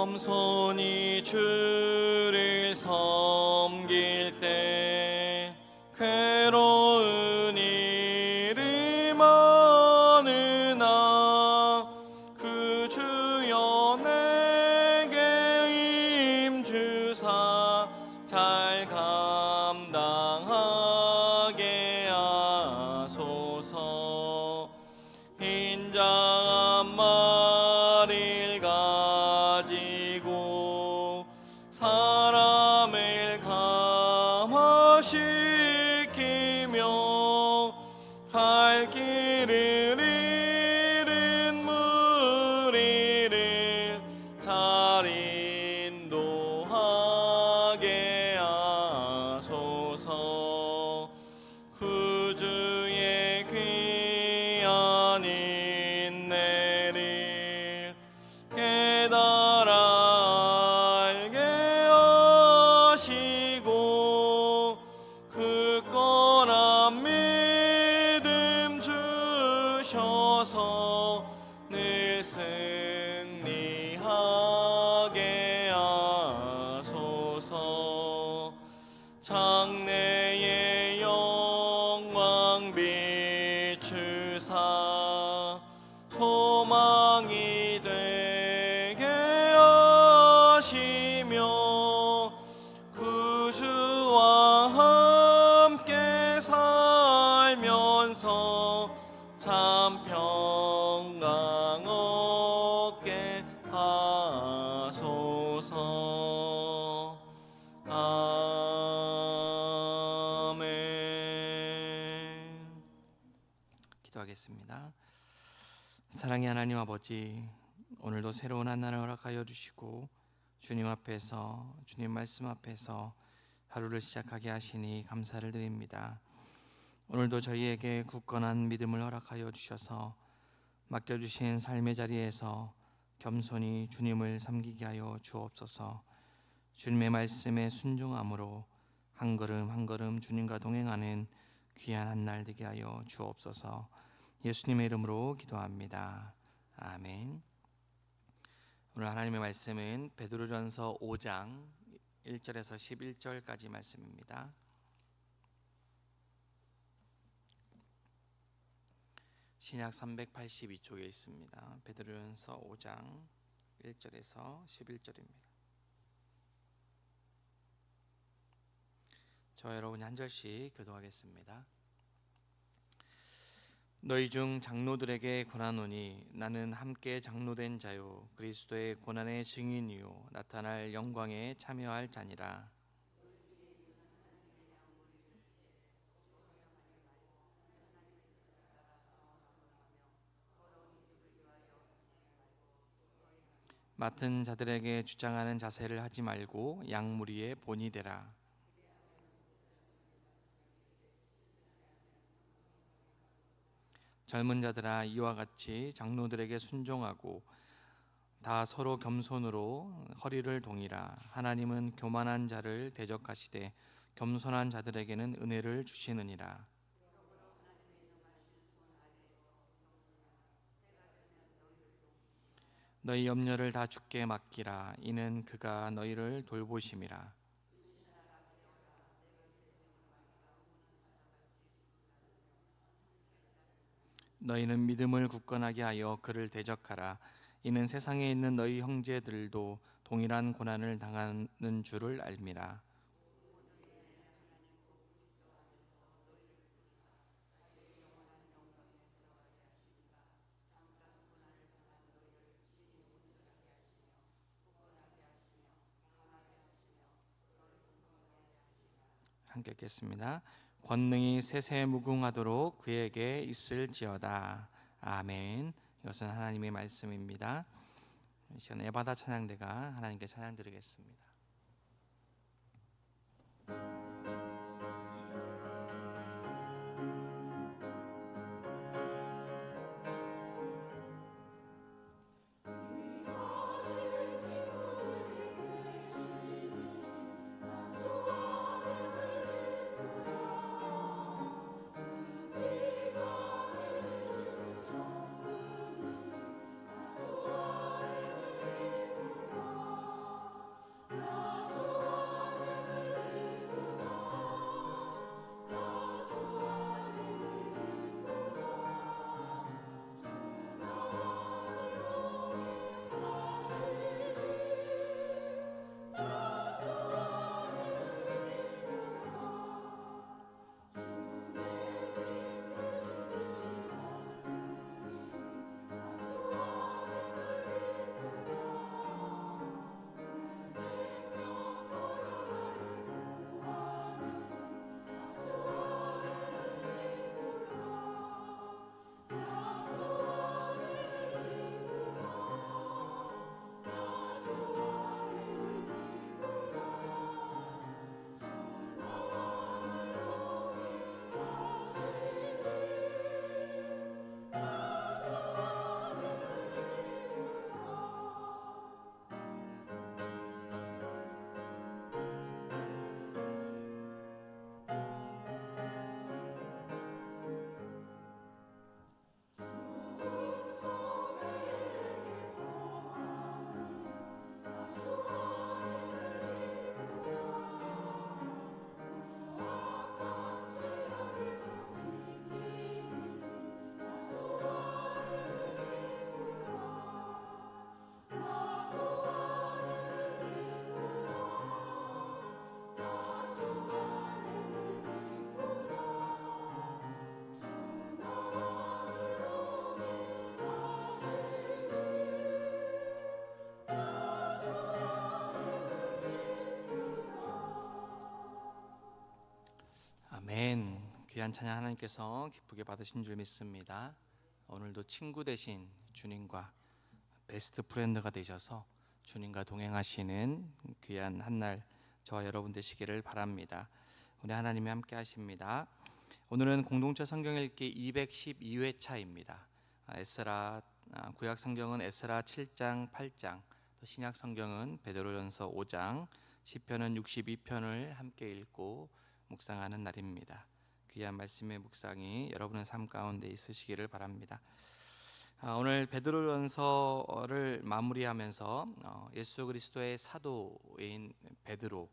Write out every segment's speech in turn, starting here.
겸손히 주를 갈 길을 소망이 아버지, 오늘도 새로운 한 날을 허락하여 주시고 주님 앞에서 주님 말씀 앞에서 하루를 시작하게 하시니 감사를 드립니다. 오늘도 저희에게 굳건한 믿음을 허락하여 주셔서 맡겨 주신 삶의 자리에서 겸손히 주님을 섬기게 하여 주옵소서. 주님의 말씀에 순종함으로 한 걸음 한 걸음 주님과 동행하는 귀한 한 날 되게 하여 주옵소서. 예수님의 이름으로 기도합니다. 아멘. 오늘 하나님의 말씀은 베드로전서 5장 1절에서 11절까지 말씀입니다. 신약 382쪽에 있습니다. 베드로전서 5장 1절에서 11절입니다. 저 여러분이 한 절씩 교도하겠습니다. 너희 중 장로들에게 권하노니 나는 함께 장로된 자요 그리스도의 고난의 증인이요 나타날 영광에 참여할 자니라. 맡은 자들에게 주장하는 자세를 하지 말고 양무리의 본이 되라. 젊은 자들아 이와 같이 장로들에게 순종하고 다 서로 겸손으로 허리를 동이라. 하나님은 교만한 자를 대적하시되 겸손한 자들에게는 은혜를 주시느니라. 너희 염려를 다 주께 맡기라. 이는 그가 너희를 돌보심이라 너희는 믿음을 굳건하게 하여 그를 대적하라. 이는 세상에 있는 너희 형제들도 동일한 고난을 당하는 줄을 알미라. 함께 읽겠습니다. 권능이 세세 무궁하도록 그에게 있을지어다. 아멘. 이것은 하나님의 말씀입니다. 이 시간 에바다 찬양대가 하나님께 찬양 드리겠습니다. 귀한 찬양 하나님께서 기쁘게 받으신 줄 믿습니다. 오늘도 친구 대신 주님과 베스트 프렌드가 되셔서 주님과 동행하시는 귀한 한날 저와 여러분 되시기를 바랍니다. 우리 하나님이 함께 하십니다. 오늘은 공동체 성경 읽기 212회차입니다. 아, 에스라 아, 구약 성경은 에스라 7장, 8장, 또 신약 성경은 베드로전서 5장, 시편은 62편을 함께 읽고 묵상하는 날입니다. 귀한 말씀의 묵상이 여러분의 삶 가운데 있으시기를 바랍니다. 아, 오늘 베드로전서를 마무리하면서 어, 예수 그리스도의 사도인 베드로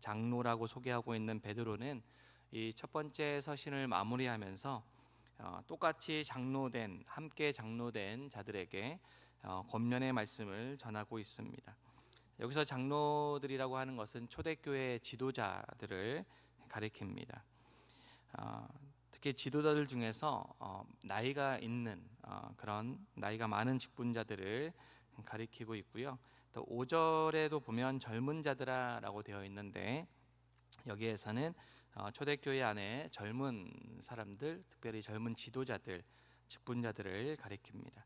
장로라고 소개하고 있는 베드로는 이 첫 번째 서신을 마무리하면서 어, 똑같이 장로된 함께 장로된 자들에게 어, 권면의 말씀을 전하고 있습니다. 여기서 장로들이라고 하는 것은 초대교회 지도자들을 가리킵니다. 어, 특히 지도자들 중에서 어, 나이가 있는 어, 그런 나이가 많은 직분자들을 가리키고 있고요. 또 5절에도 보면 젊은 자들아라고 되어 있는데 여기에서는 어, 초대교회 안에 젊은 사람들, 특별히 젊은 지도자들, 직분자들을 가리킵니다.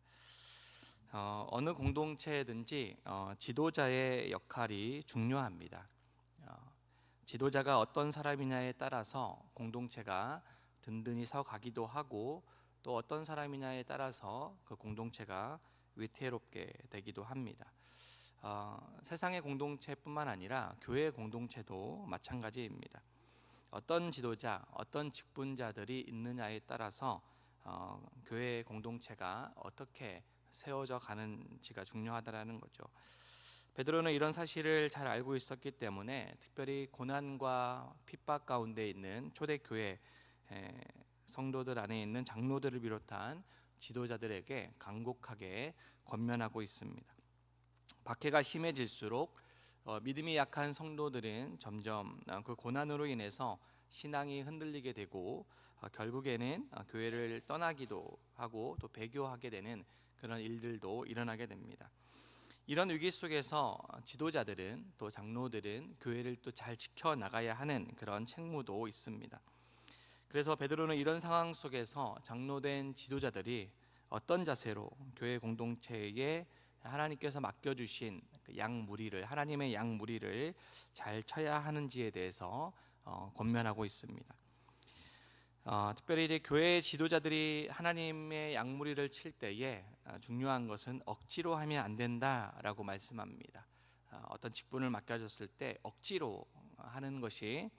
어, 어느 공동체든지 어, 지도자의 역할이 중요합니다. 어, 지도자가 어떤 사람이냐에 따라서 공동체가 든든히 서 가기도 하고 또 어떤 사람이냐에 따라서 그 공동체가 위태롭게 되기도 합니다. 어, 세상의 공동체뿐만 아니라 교회 공동체도 마찬가지입니다. 어떤 지도자, 어떤 직분자들이 있느냐에 따라서 어, 교회 공동체가 어떻게 세워져 가는지가 중요하다라는 거죠. 베드로는 이런 사실을 잘 알고 있었기 때문에 특별히 고난과 핍박 가운데 있는 초대 교회 성도들 안에 있는 장로들을 비롯한 지도자들에게 간곡하게 권면하고 있습니다. 박해가 심해질수록 어, 믿음이 약한 성도들은 점점 어, 그 고난으로 인해서 신앙이 흔들리게 되고 어, 결국에는 어, 교회를 떠나기도 하고 또 배교하게 되는 그런 일들도 일어나게 됩니다. 이런 위기 속에서 지도자들은 또 장로들은 교회를 또 잘 지켜 나가야 하는 그런 책무도 있습니다. 그래서 베드로는 이런 상황 속에서 장로된 지도자들이 어떤 자세로 교회 공동체에 하나님께서 맡겨 주신 그 양무리를 하나님의 양 무리를 잘 쳐야 하는지에 대해서 어, 권면하고 있습니다. 어, 특별히 이제 교회 지도자들이 하나님의 양무리를 칠 때에 어, 중요한 것은 억지로 하면 안 된다라고 말씀합니다. 어, 어떤 직분을 맡겨졌을 때 억지로 하는 것이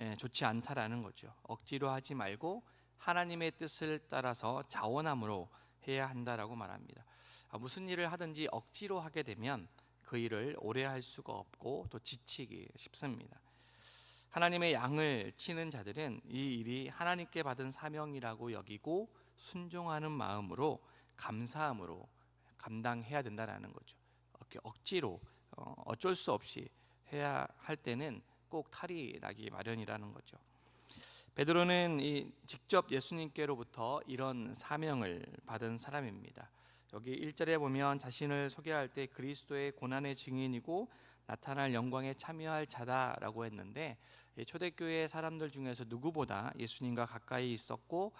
예, 좋지 않다라는 거죠. 억지로 하지 말고 하나님의 뜻을 따라서 자원함으로 해야 한다라고 말합니다. 아, 무슨 일을 하든지 억지로 하게 되면 그 일을 오래 할 수가 없고 또 지치기 쉽습니다. 하나님의 양을 치는 자들은 이 일이 하나님께 받은 사명이라고 여기고 순종하는 마음으로 감사함으로 감당해야 된다라는 거죠. 억지로 어, 어쩔 수 없이 해야 할 때는 꼭 탈이 나기 마련이라는 거죠. 베드로는 이 직접 예수님께로부터 이런 사명을 받은 사람입니다. 여기 1절에 보면 자신을 소개할 때 그리스도의 고난의 증인이고 나타날 영광에 참여할 자다라고 했는데 초대교회 사람들 중에서 누구보다 예수님과 가까이 있었고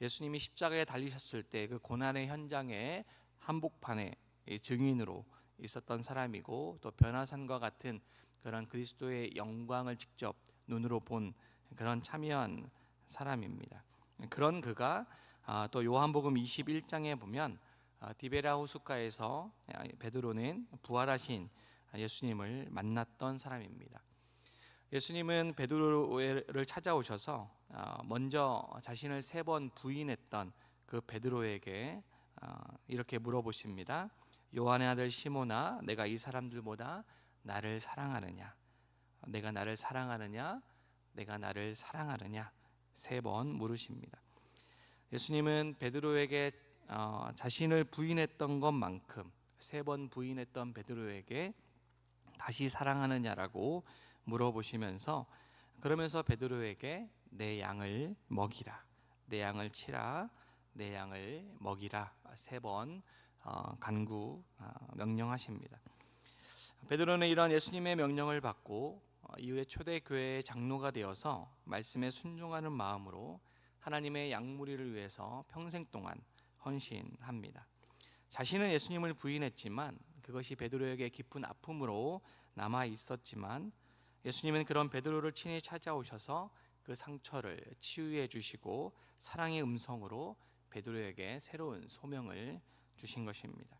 예수님이 십자가에 달리셨을 때 그 고난의 현장에 한복판에 증인으로 있었던 사람이고 또 변화산과 같은 그런 그리스도의 영광을 직접 눈으로 본 그런 참여한 사람입니다. 그런 그가 아, 또 요한복음 21장에 보면 아, 디베라 호숫가에서 베드로는 부활하신 예수님을 만났던 사람입니다. 예수님은 베드로를 찾아오셔서 아, 먼저 자신을 세 번 부인했던 그 베드로에게 이렇게 물어보십니다. 요한의 아들 시모나 내가 이 사람들보다 나를 사랑하느냐? 내가 나를 사랑하느냐? 내가 나를 사랑하느냐? 세 번 물으십니다. 예수님은 베드로에게 어, 자신을 부인했던 것만큼 세 번 부인했던 베드로에게 다시 사랑하느냐라고 물어보시면서 그러면서 베드로에게 내 양을 먹이라, 내 양을 치라, 내 양을 먹이라 세번 어, 간구 어, 명령하십니다. 베드로는 이런 예수님의 명령을 받고 어, 이후에 초대 교회의 장로가 되어서 말씀에 순종하는 마음으로 하나님의 양무리를 위해서 평생 동안 헌신합니다. 자신은 예수님을 부인했지만 그것이 베드로에게 깊은 아픔으로 남아 있었지만 예수님은 그런 베드로를 친히 찾아오셔서 그 상처를 치유해 주시고 사랑의 음성으로 베드로에게 새로운 소명을 주신 것입니다.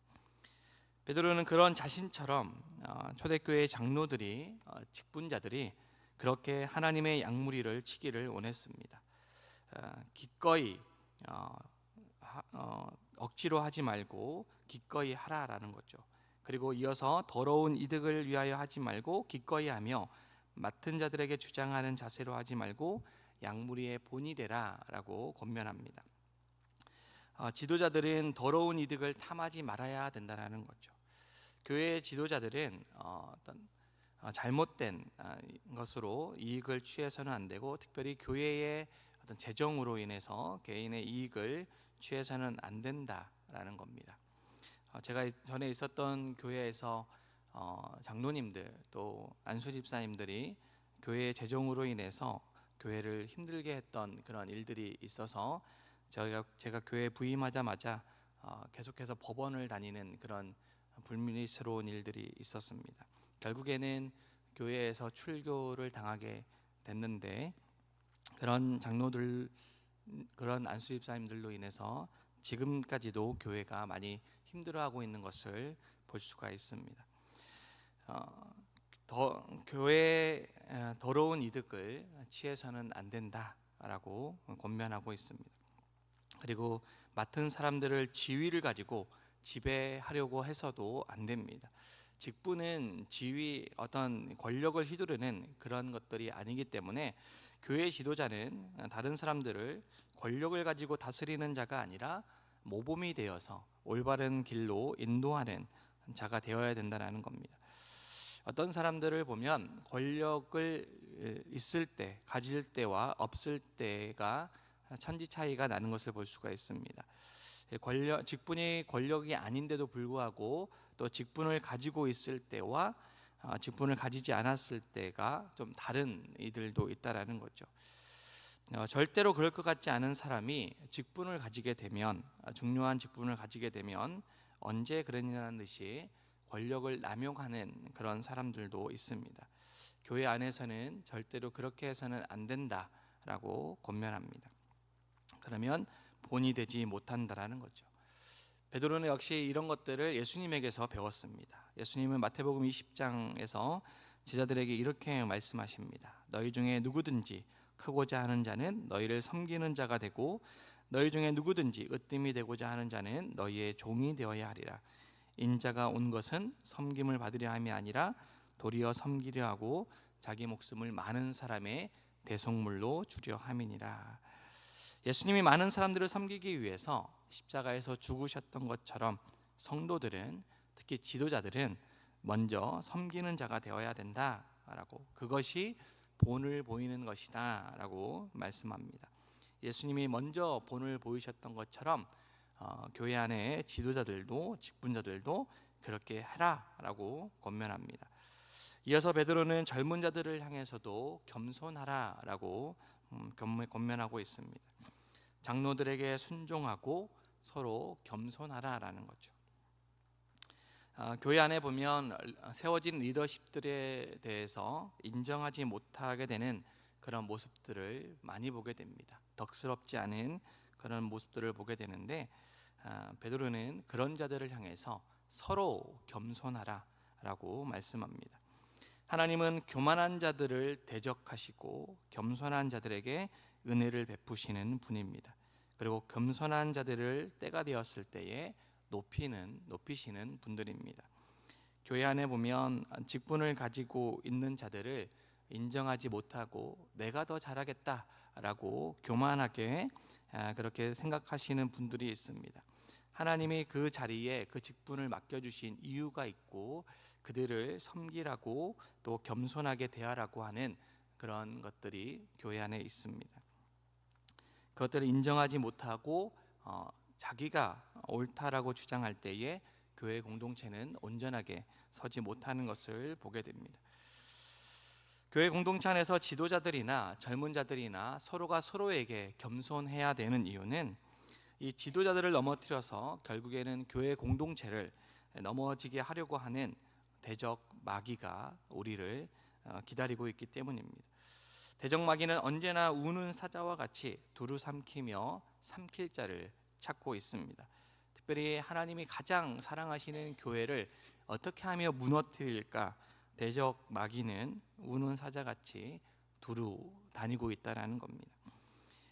베드로는 그런 자신처럼 어, 초대교회 장로들이 어, 직분자들이 그렇게 하나님의 양무리를 치기를 원했습니다. 어, 기꺼이 억지로 하지 말고 기꺼이 하라라는 거죠. 그리고 이어서 더러운 이득을 위하여 하지 말고 기꺼이 하며 맡은 자들에게 주장하는 자세로 하지 말고 양무리의 본이 되라라고 권면합니다. 지도자들은 더러운 이득을 탐하지 말아야 된다는 거죠. 교회 지도자들은 어, 어떤 어, 잘못된 아, 것으로 이익을 취해서는 안 되고 특별히 교회의 어떤 재정으로 인해서 개인의 이익을 취해서는 안 된다라는 겁니다. 어, 제가 전에 있었던 교회에서 장로님들 또 안수 집사님들이 교회의 재정으로 인해서 교회를 힘들게 했던 그런 일들이 있어서 제가 제가 교회 부임하자마자 계속해서 법원을 다니는 그런 불미스러운 일들이 있었습니다. 결국에는 교회에서 출교를 당하게 됐는데 그런 장로들 그런 안수 집사님들로 인해서 지금까지도 교회가 많이 힘들어하고 있는 것을 볼 수가 있습니다. 어, 더 교회 더러운 이득을 취해서는 안 된다라고 권면하고 있습니다. 그리고 맡은 사람들을 지위를 가지고 지배하려고 해서도 안 됩니다. 직분은 지위 어떤 권력을 휘두르는 그런 것들이 아니기 때문에 교회 지도자는 다른 사람들을 권력을 가지고 다스리는 자가 아니라 모범이 되어서 올바른 길로 인도하는 자가 되어야 된다는 겁니다. 어떤 사람들을 보면 권력을 있을 때, 가질 때와 없을 때가 천지 차이가 나는 것을 볼 수가 있습니다. 권력, 직분이 권력이 아닌데도 불구하고 또 직분을 가지고 있을 때와 어, 직분을 가지지 않았을 때가 좀 다른 이들도 있다라는 거죠. 어, 절대로 그럴 것 같지 않은 사람이 직분을 가지게 되면 어, 중요한 직분을 가지게 되면 언제 그러냐는 듯이 권력을 남용하는 그런 사람들도 있습니다. 교회 안에서는 절대로 그렇게 해서는 안 된다라고 권면합니다. 그러면 본이 되지 못한다라는 거죠. 베드로는 역시 이런 것들을 예수님에게서 배웠습니다. 예수님은 마태복음 20장에서 제자들에게 이렇게 말씀하십니다. 너희 중에 누구든지 크고자 하는 자는 너희를 섬기는 자가 되고 너희 중에 누구든지 으뜸이 되고자 하는 자는 너희의 종이 되어야 하리라. 인자가 온 것은 섬김을 받으려 함이 아니라 도리어 섬기려 하고 자기 목숨을 많은 사람의 대속물로 주려 함이니라. 예수님이 많은 사람들을 섬기기 위해서 십자가에서 죽으셨던 것처럼 성도들은 특히 지도자들은 먼저 섬기는 자가 되어야 된다라고 그것이 본을 보이는 것이다라고 말씀합니다. 예수님이 먼저 본을 보이셨던 것처럼 어, 교회 안에 지도자들도 직분자들도 그렇게 해라라고 권면합니다. 이어서 베드로는 젊은 자들을 향해서도 겸손하라라고 음, 권면하고 있습니다. 장로들에게 순종하고 서로 겸손하라라는 거죠. 아, 교회 안에 보면 세워진 리더십들에 대해서 인정하지 못하게 되는 그런 모습들을 많이 보게 됩니다. 덕스럽지 않은 그런 모습들을 보게 되는데 아, 베드로는 그런 자들을 향해서 서로 겸손하라라고 말씀합니다. 하나님은 교만한 자들을 대적하시고 겸손한 자들에게 은혜를 베푸시는 분입니다. 그리고 겸손한 자들을 때가 되었을 때에 높이는 높이시는 분들입니다. 교회 안에 보면 직분을 가지고 있는 자들을 인정하지 못하고 내가 더 잘하겠다 라고 교만하게 아, 그렇게 생각하시는 분들이 있습니다. 하나님이 그 자리에 그 직분을 맡겨 주신 이유가 있고 그들을 섬기라고 또 겸손하게 대하라고 하는 그런 것들이 교회 안에 있습니다. 그것들을 인정하지 못하고 어, 자기가 옳다라고 주장할 때에 교회 공동체는 온전하게 서지 못하는 것을 보게 됩니다. 교회 공동체 안에서 지도자들이나 젊은 자들이나 서로가 서로에게 겸손해야 되는 이유는 이 지도자들을 넘어뜨려서 결국에는 교회 공동체를 넘어지게 하려고 하는 대적 마귀가 우리를 어, 기다리고 있기 때문입니다. 대적 마귀는 언제나 우는 사자와 같이 두루 삼키며 삼킬 자를 찾고 있습니다. 특별히 하나님이 가장 사랑하시는 교회를 어떻게 하며 무너뜨릴까? 대적 마귀는 우는 사자같이 두루 다니고 있다라는 겁니다.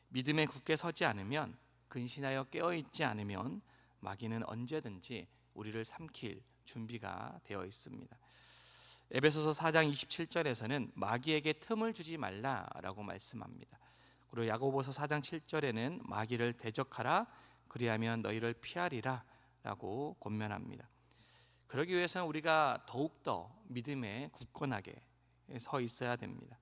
믿음에 굳게 서지 않으면 근신하여 깨어 있지 않으면 마귀는 언제든지 우리를 삼킬 준비가 되어 있습니다. 에베소서 4장 27절에서는 마귀에게 틈을 주지 말라라고 말씀합니다. 그리고 야고보서 4장 7절에는 마귀를 대적하라 그리하면 너희를 피하리라라고 권면합니다. 그러기 위해서는 우리가 더욱더 믿음에 굳건하게 서 있어야 됩니다.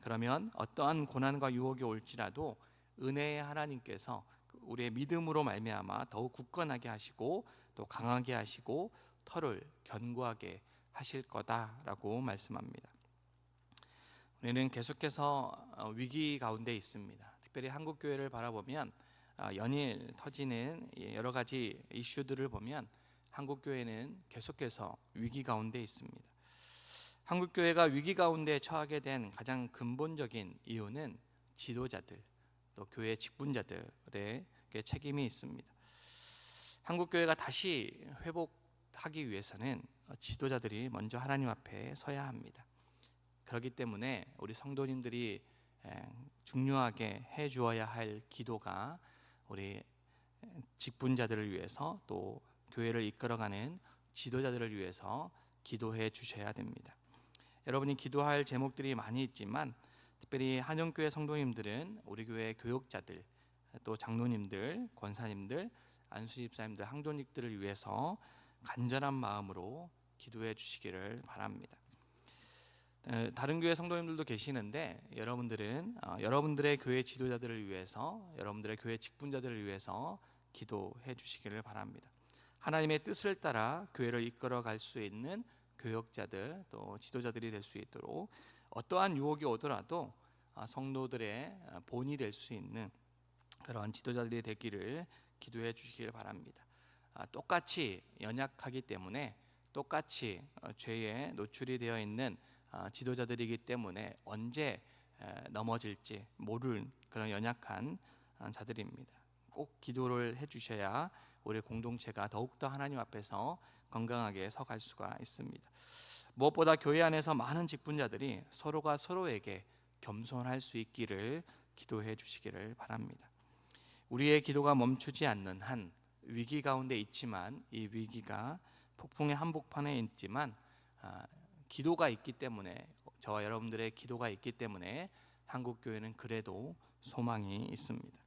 그러면 어떠한 고난과 유혹이 올지라도 은혜의 하나님께서 우리의 믿음으로 말미암아 더욱 굳건하게 하시고 또 강하게 하시고 털을 견고하게 하실 거다라고 말씀합니다. 우리는 계속해서 어, 위기 가운데 있습니다. 특별히 한국 교회를 바라보면 어, 연일 터지는 여러 가지 이슈들을 보면 한국 교회는 계속해서 위기 가운데 있습니다. 한국 교회가 위기 가운데 처하게 된 가장 근본적인 이유는 지도자들 또 교회 직분자들의 책임이 있습니다. 한국 교회가 다시 회복하기 위해서는 지도자들이 먼저 하나님 앞에 서야 합니다. 그렇기 때문에 우리 성도님들이 중요하게 해 주어야 할 기도가 우리 직분자들을 위해서 또 교회를 이끌어가는 지도자들을 위해서 기도해 주셔야 됩니다. 여러분이 기도할 제목들이 많이 있지만 특별히 한영교회 성도님들은 우리 교회 교육자들 또 장로님들 권사님들 안수 집사님들 항존직들을 위해서 간절한 마음으로 기도해 주시기를 바랍니다. 에, 다른 교회 성도님들도 계시는데 여러분들은 어, 여러분들의 교회 지도자들을 위해서 여러분들의 교회 직분자들을 위해서 기도해 주시기를 바랍니다. 하나님의 뜻을 따라 교회를 이끌어 갈 수 있는 교역자들 또 지도자들이 될 수 있도록 어떠한 유혹이 오더라도 아, 성도들의 아, 본이 될 수 있는 그런 지도자들이 되기를 기도해 주시길 바랍니다. 아, 똑같이 연약하기 때문에 똑같이 어, 죄에 노출이 되어 있는 지도자들이기 때문에 언제 넘어질지 모를 그런 연약한 자들입니다. 꼭 기도를 해 주셔야 우리 공동체가 더욱더 하나님 앞에서 건강하게 서갈 수가 있습니다. 무엇보다 교회 안에서 많은 직분자들이 서로가 서로에게 겸손할 수 있기를 기도해 주시기를 바랍니다. 우리의 기도가 멈추지 않는 한 위기 가운데 있지만 이 위기가 폭풍의 한복판에 있지만 아, 기도가 있기 때문에 저와 여러분들의 기도가 있기 때문에 한국 교회는 그래도 소망이 있습니다.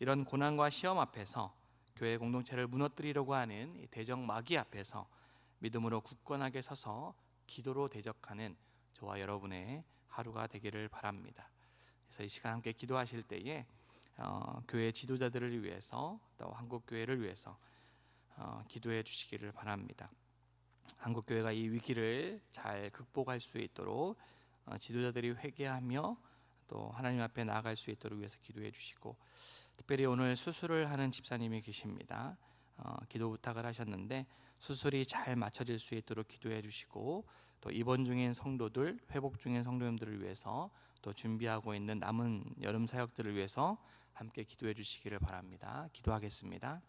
이런 고난과 시험 앞에서 교회 공동체를 무너뜨리려고 하는 대적 마귀 앞에서 믿음으로 굳건하게 서서 기도로 대적하는 저와 여러분의 하루가 되기를 바랍니다. 그래서 이 시간 함께 기도하실 때에 어, 교회 지도자들을 위해서 또 한국 교회를 위해서 어, 기도해 주시기를 바랍니다. 한국 교회가 이 위기를 잘 극복할 수 있도록 어, 지도자들이 회개하며 또 하나님 앞에 나아갈 수 있도록 위해서 기도해 주시고 특별히 오늘 수술을 하는 집사님이 계십니다. 어, 기도 부탁을 하셨는데 수술이 잘 맞춰질 수 있도록 기도해 주시고 또 입원 중인 성도들, 회복 중인 성도님들을 위해서 또 준비하고 있는 남은 여름 사역들을 위해서 함께 기도해 주시기를 바랍니다. 기도하겠습니다.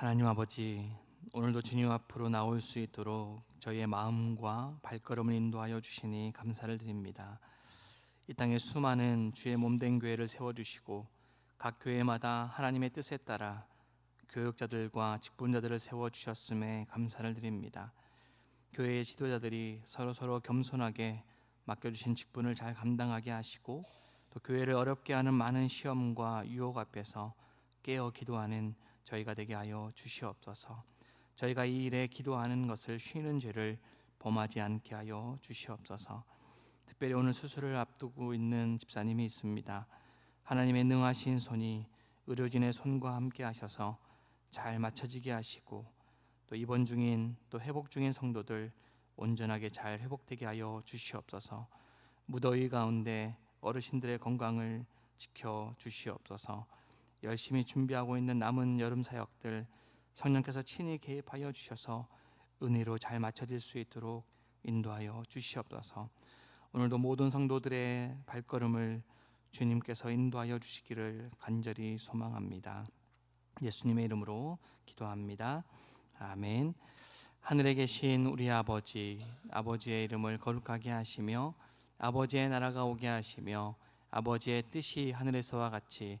하나님 아버지, 오늘도 주님 앞으로 나올 수 있도록 저희의 마음과 발걸음을 인도하여 주시니 감사를 드립니다. 이 땅에 수많은 주의 몸된 교회를 세워 주시고 각 교회마다 하나님의 뜻에 따라 교역자들과 직분자들을 세워 주셨음에 감사를 드립니다. 교회의 지도자들이 서로 서로 겸손하게 맡겨 주신 직분을 잘 감당하게 하시고 또 교회를 어렵게 하는 많은 시험과 유혹 앞에서 깨어 기도하는 저희가 되게 하여 주시옵소서. 저희가 이 일에 기도하는 것을 쉬는 죄를 범하지 않게 하여 주시옵소서. 특별히 오늘 수술을 앞두고 있는 집사님이 있습니다. 하나님의 능하신 손이 의료진의 손과 함께 하셔서 잘 맞춰지게 하시고 또 입원 중인 또 회복 중인 성도들 온전하게 잘 회복되게 하여 주시옵소서. 무더위 가운데 어르신들의 건강을 지켜 주시옵소서. 열심히 준비하고 있는 남은 여름 사역들 성령께서 친히 개입하여 주셔서 은혜로 잘 맞춰질 수 있도록 인도하여 주시옵소서. 오늘도 모든 성도들의 발걸음을 주님께서 인도하여 주시기를 간절히 소망합니다. 예수님의 이름으로 기도합니다. 아멘. 하늘에 계신 우리 아버지, 아버지의 이름을 거룩하게 하시며 아버지의 나라가 오게 하시며 아버지의 뜻이 하늘에서와 같이